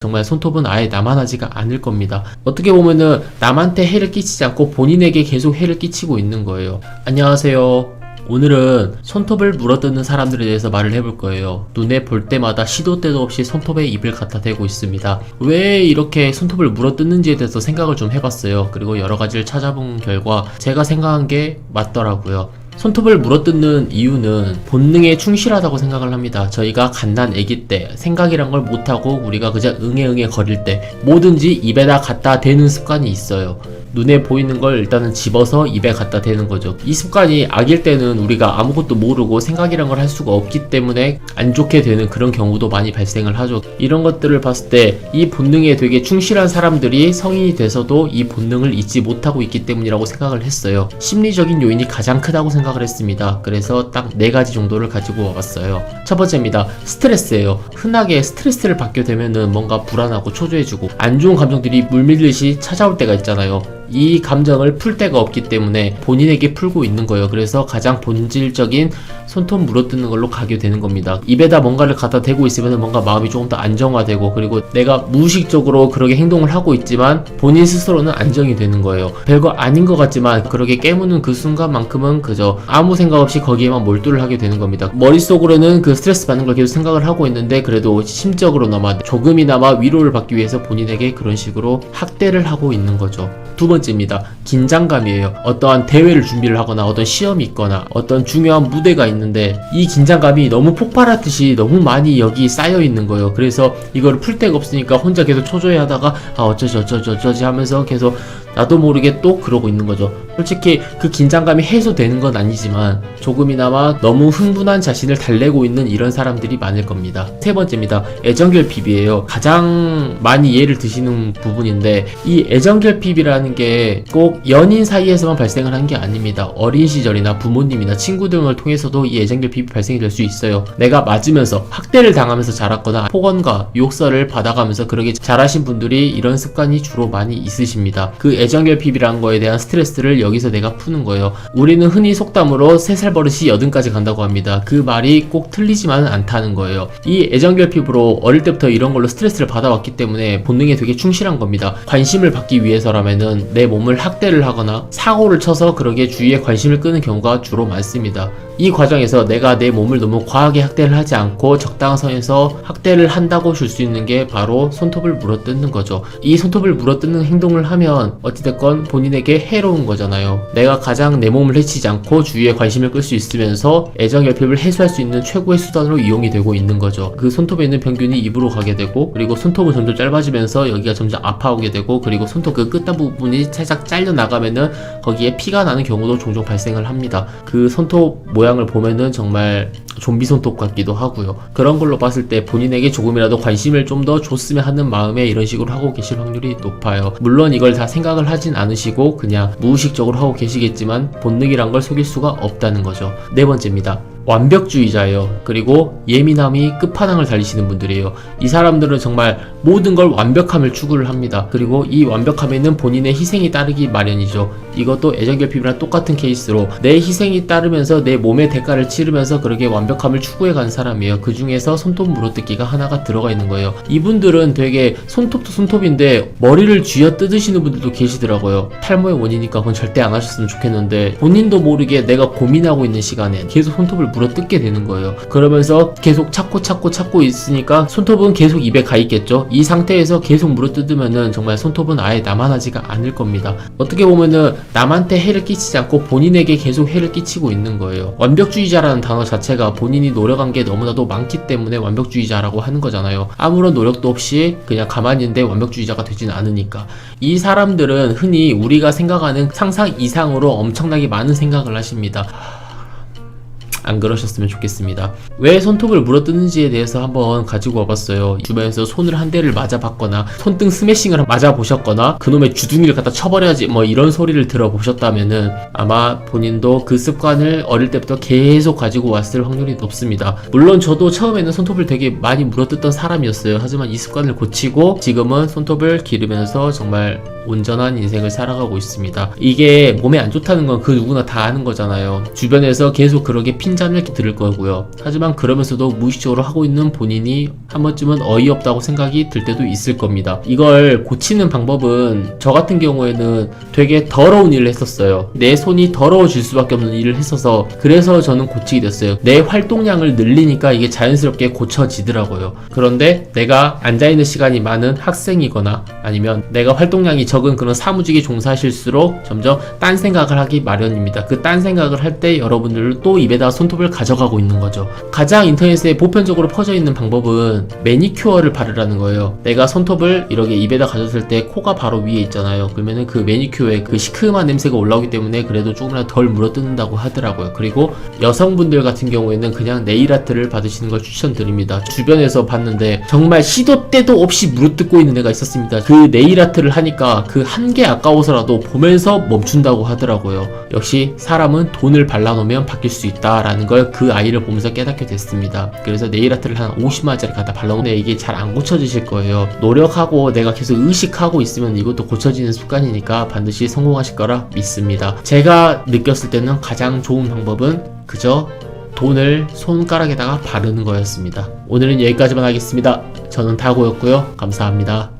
정말 손톱은 아예 남아나지가 않을 겁니다. 어떻게 보면은 남한테 해를 끼치지 않고 본인에게 계속 해를 끼치고 있는 거예요. 안녕하세요. 오늘은 손톱을 물어뜯는 사람들에 대해서 말을 해볼 거예요. 눈에 볼 때마다 시도 때도 없이 손톱에 입을 갖다 대고 있습니다. 왜 이렇게 손톱을 물어뜯는지에 대해서 생각을 좀 해봤어요. 그리고 여러 가지를 찾아본 결과 제가 생각한 게 맞더라고요. 손톱을 물어뜯는 이유는 본능에 충실하다고 생각을 합니다. 저희가 갓난 아기 때 생각이란 걸 못하고 우리가 그저 응애응애 거릴 때 뭐든지 입에다 갖다 대는 습관이 있어요. 눈에 보이는 걸 일단은 집어서 입에 갖다 대는 거죠. 이 습관이 아기일 때는 우리가 아무것도 모르고 생각이란 걸 할 수가 없기 때문에 안 좋게 되는 그런 경우도 많이 발생을 하죠. 이런 것들을 봤을 때 이 본능에 되게 충실한 사람들이 성인이 돼서도 이 본능을 잊지 못하고 있기 때문이라고 생각을 했어요. 심리적인 요인이 가장 크다고 생각을 했습니다. 그래서 딱 네 가지 정도를 가지고 와봤어요. 첫 번째입니다. 스트레스예요. 흔하게 스트레스를 받게 되면은 뭔가 불안하고 초조해지고 안 좋은 감정들이 물밀듯이 찾아올 때가 있잖아요. 이 감정을 풀 데가 없기 때문에 본인에게 풀고 있는 거예요. 그래서 가장 본질적인 손톱 물어뜯는 걸로 가게 되는 겁니다. 입에다 뭔가를 갖다 대고 있으면 뭔가 마음이 조금 더 안정화되고 그리고 내가 무의식적으로 그렇게 행동을 하고 있지만 본인 스스로는 안정이 되는 거예요. 별거 아닌 것 같지만 그렇게 깨무는 그 순간만큼은 그저 아무 생각 없이 거기에만 몰두를 하게 되는 겁니다. 머릿속으로는 그 스트레스 받는 걸 계속 생각을 하고 있는데 그래도 심적으로나마 조금이나마 위로를 받기 위해서 본인에게 그런 식으로 학대를 하고 있는 거죠. 두 번째 입니다. 긴장감이에요. 어떠한 대회를 준비를 하거나 어떤 시험이 있거나 어떤 중요한 무대가 있는데 이 긴장감이 너무 폭발하듯이 너무 많이 여기 쌓여 있는 거예요. 그래서 이거를 풀 데가 없으니까 혼자 계속 초조해 하다가 아 어쩌지 어쩌지 어쩌지 하면서 계속 나도 모르게 또 그러고 있는 거죠. 솔직히 그 긴장감이 해소되는 건 아니지만 조금이나마 너무 흥분한 자신을 달래고 있는 이런 사람들이 많을 겁니다. 세 번째입니다. 애정결핍이에요. 가장 많이 예를 드시는 부분인데 이 애정결핍이라는 게 꼭 연인 사이에서만 발생을 한 게 아닙니다. 어린 시절이나 부모님이나 친구 등을 통해서도 이 애정결핍이 발생이 될 수 있어요. 내가 맞으면서 학대를 당하면서 자랐거나 폭언과 욕설을 받아가면서 그렇게 자라신 분들이 이런 습관이 주로 많이 있으십니다. 그 애정결핍이라는 거에 대한 스트레스를 여기서 내가 푸는 거예요. 우리는 흔히 속담으로 세 살 버릇이 여든까지 간다고 합니다. 그 말이 꼭 틀리지만은 않다는 거예요. 이 애정결핍으로 어릴 때부터 이런 걸로 스트레스를 받아왔기 때문에 본능에 되게 충실한 겁니다. 관심을 받기 위해서라면은 내 몸을 학대를 하거나 사고를 쳐서 그러게 주위에 관심을 끄는 경우가 주로 많습니다. 이 과정에서 내가 내 몸을 너무 과하게 학대를 하지 않고 적당한 선에서 학대를 한다고 줄 수 있는 게 바로 손톱을 물어뜯는 거죠. 이 손톱을 물어뜯는 행동을 하면 어찌됐건 본인에게 해로운 거잖아요. 내가 가장 내 몸을 해치지 않고 주위에 관심을 끌 수 있으면서 애정 결핍을 해소할 수 있는 최고의 수단으로 이용이 되고 있는 거죠. 그 손톱에 있는 병균이 입으로 가게 되고 그리고 손톱은 점점 짧아지면서 여기가 점점 아파오게 되고 그리고 손톱 그 끝단 부분이 살짝 잘려 나가면은 거기에 피가 나는 경우도 종종 발생을 합니다. 그 손톱 모양을 보면은 정말 좀비 손톱 같기도 하고요. 그런 걸로 봤을 때 본인에게 조금이라도 관심을 좀 더 줬으면 하는 마음에 이런 식으로 하고 계실 확률이 높아요. 물론 이걸 다 생각을 하진 않으시고 그냥 무의식적으로 하고 계시겠지만 본능이란 걸 속일 수가 없다는 거죠. 네 번째입니다. 완벽주의자예요. 그리고 예민함이 끝판왕을 달리시는 분들이에요. 이 사람들은 정말 모든 걸 완벽함을 추구를 합니다. 그리고 이 완벽함에는 본인의 희생이 따르기 마련이죠. 이것도 애정결핍이랑 똑같은 케이스로 내 희생이 따르면서 내 몸의 대가를 치르면서 그렇게 완벽함을 추구해 간 사람이에요. 그 중에서 손톱 물어뜯기가 하나가 들어가 있는 거예요. 이분들은 되게 손톱도 손톱인데 머리를 쥐어 뜯으시는 분들도 계시더라고요. 탈모의 원인이니까 그건 절대 안 하셨으면 좋겠는데 본인도 모르게 내가 고민하고 있는 시간에 계속 손톱을 물어뜯게 되는 거예요. 그러면서 계속 찾고 찾고 찾고 있으니까 손톱은 계속 입에 가 있겠죠. 이 상태에서 계속 물어뜯으면은 정말 손톱은 아예 남아나지가 않을 겁니다. 어떻게 보면은 남한테 해를 끼치지 않고 본인에게 계속 해를 끼치고 있는 거예요. 완벽주의자라는 단어 자체가 본인이 노력한 게 너무나도 많기 때문에 완벽주의자라고 하는 거잖아요. 아무런 노력도 없이 그냥 가만히 있는데 완벽주의자가 되지는 않으니까. 이 사람들은 흔히 우리가 생각하는 상상 이상으로 엄청나게 많은 생각을 하십니다. 안 그러셨으면 좋겠습니다. 왜 손톱을 물어뜯는지에 대해서 한번 가지고 와봤어요. 주변에서 손을 한 대를 맞아봤거나 손등 스매싱을 맞아보셨거나 그놈의 주둥이를 갖다 쳐버려야지 뭐 이런 소리를 들어보셨다면은 아마 본인도 그 습관을 어릴 때부터 계속 가지고 왔을 확률이 높습니다. 물론 저도 처음에는 손톱을 되게 많이 물어뜯던 사람이었어요. 하지만 이 습관을 고치고 지금은 손톱을 기르면서 정말 온전한 인생을 살아가고 있습니다. 이게 몸에 안 좋다는 건 그 누구나 다 아는 거잖아요. 주변에서 계속 그렇게 핀 잔을 들을 거고요. 하지만 그러면서도 무의식적으로 하고 있는 본인이 한 번쯤은 어이없다고 생각이 들 때도 있을 겁니다. 이걸 고치는 방법은 저 같은 경우에는 되게 더러운 일을 했었어요. 내 손이 더러워질 수밖에 없는 일을 했어서 그래서 저는 고치게 됐어요. 내 활동량을 늘리니까 이게 자연스럽게 고쳐지더라고요. 그런데 내가 앉아있는 시간이 많은 학생이거나 아니면 내가 활동량이 적은 그런 사무직에 종사하실수록 점점 딴 생각을 하기 마련입니다. 그 딴 생각을 할 때 여러분들은 또 입에다 손 톱을 가져가고 있는 거죠. 가장 인터넷에 보편적으로 퍼져 있는 방법은 매니큐어를 바르라는 거예요. 내가 손톱을 이렇게 입에다 가졌을 때 코가 바로 위에 있잖아요. 그러면은 그 매니큐어에 그 시큼한 냄새가 올라오기 때문에 그래도 조금이라도 덜 물어뜯는다고 하더라고요. 그리고 여성분들 같은 경우에는 그냥 네일 아트를 받으시는 걸 추천드립니다. 주변에서 봤는데 정말 시도 때도 없이 물어뜯고 있는 애가 있었습니다. 그 네일 아트를 하니까 그 한 개 아까워서라도 보면서 멈춘다고 하더라고요. 역시 사람은 돈을 발라놓으면 바뀔 수 있다라 는 걸 그 아이를 보면서 깨닫게 됐습니다. 그래서 네일 아트를 한 50만원짜리 갖다 발라놓는데 이게 잘 안 고쳐지실 거예요. 노력하고 내가 계속 의식하고 있으면 이것도 고쳐지는 습관이니까 반드시 성공하실 거라 믿습니다. 제가 느꼈을 때는 가장 좋은 방법은 그저 돈을 손가락에다가 바르는 거였습니다. 오늘은 여기까지만 하겠습니다. 저는 다고였고요. 감사합니다.